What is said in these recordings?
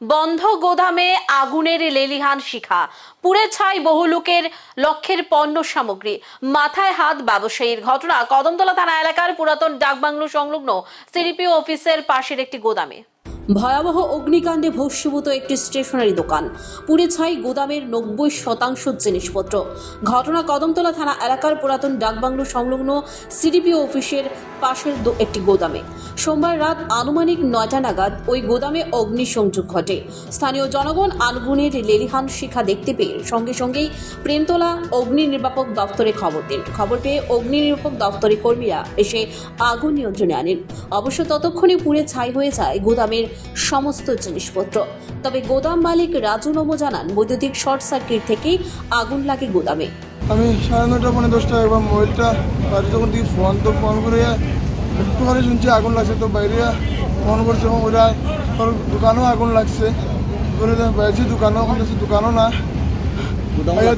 বন্ধ গোদামে আগুনের লেলিহান শিখা। পুড়ে ছাই বহু লোকের লক্ষ্যের পণ্য সামগ্রী। মাথায় হাত ব্যবসায়ীর ঘটনা। কদমতলা থানা এলাকার পুরাতন ডাকবাংলো সংলগ্ন সিডিপিও অফিসের পাশের একটি গোদামে। ভয়াবহ অগ্নিকাণ্ডে ভস্মীভূত একটি স্টেশনারি দোকান। পুড়ে ছাই গোদামের নব্বই শতাংশ জিনিসপত্র। ঘটনা কদমতলা থানা এলাকার পুরাতন ডাকবাংলো সংলগ্ন সিডিপিও অফিসের পাশের একটি গোদামে। সোমবার রাত আনুমানিক নয়টা নাগাদ ওই গোদামে অগ্নিসংযোগ ঘটে। স্থানীয় জনগণ আগুনের লেলিহান শিখা দেখতে পেয়ে সঙ্গে সঙ্গেই প্রেমতলা অগ্নি নির্বাপক দপ্তরে খবর দেন। খবর পেয়ে অগ্নি নির্বাপক দপ্তরের কর্মীরা এসে আগুন নিয়ন্ত্রণে আনেন। অবশ্য ততক্ষণে পুড়ে ছাই হয়ে যায় গোদামের সমস্ত জিনিসপত্র। তবে গোদাম মালিক রাজু নমো জানান বৈদ্যুতিক শর্ট সার্কিট থেকেই আগুন লাগে গোদামে। আমি সাড়ে নটা পনেরো দশটা একবার মোবাইলটা বাড়ি যখন দিই ফোন তো ফোন করে একটুখানি শুনছি আগুন লাগছে তো বাইরে ফোন করছে এবং ওরা ওর দোকানেও আগুন লাগছে। করে বাইরেছি দোকানও ওখানে আছে দোকানও না।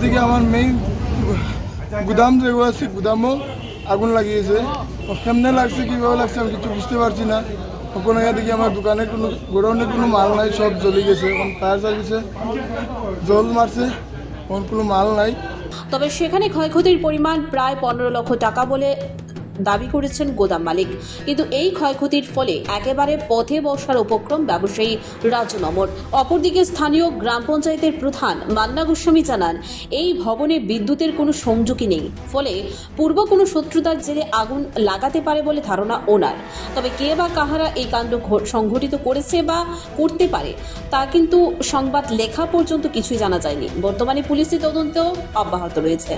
থেকে আমার মেইন গুদাম যেগুলো আছে গুদামও আগুন লাগিয়েছে। কেমনে লাগছে কীভাবে লাগছে আমি কিছু বুঝতে পারছি না। ওখানে দেখি আমার দোকানে কোনো গোডাউনে কোনো মাল নাই, সব জ্বলে গেছে। এখন ফায়ার সার্ভিসে জল মারছে, এখন কোনো মাল নাই। তবে সেখানে ক্ষয়ক্ষতির পরিমাণ প্রায় পনেরো লক্ষ টাকা বলে দাবি করেছেন গোদাম মালিক। কিন্তু এই ক্ষয়ক্ষতির ফলে একেবারে পথে বসার উপক্রম ব্যবসায়ী রাজু নমর। অপরদিকে স্থানীয় গ্রাম পঞ্চায়েতের প্রধান মান্না গোস্বামী জানান, এই ভবনে বিদ্যুতের কোনো সংযোগই নেই। ফলে পূর্ব কোনো শত্রুতার জেরে আগুন লাগাতে পারে বলে ধারণা ওনার। তবে কে বা কাহারা এই কাণ্ড সংঘটিত করেছে বা করতে পারে, তা কিন্তু সংবাদ লেখা পর্যন্ত কিছুই জানা যায়নি। বর্তমানে পুলিশি তদন্ত অব্যাহত রয়েছে।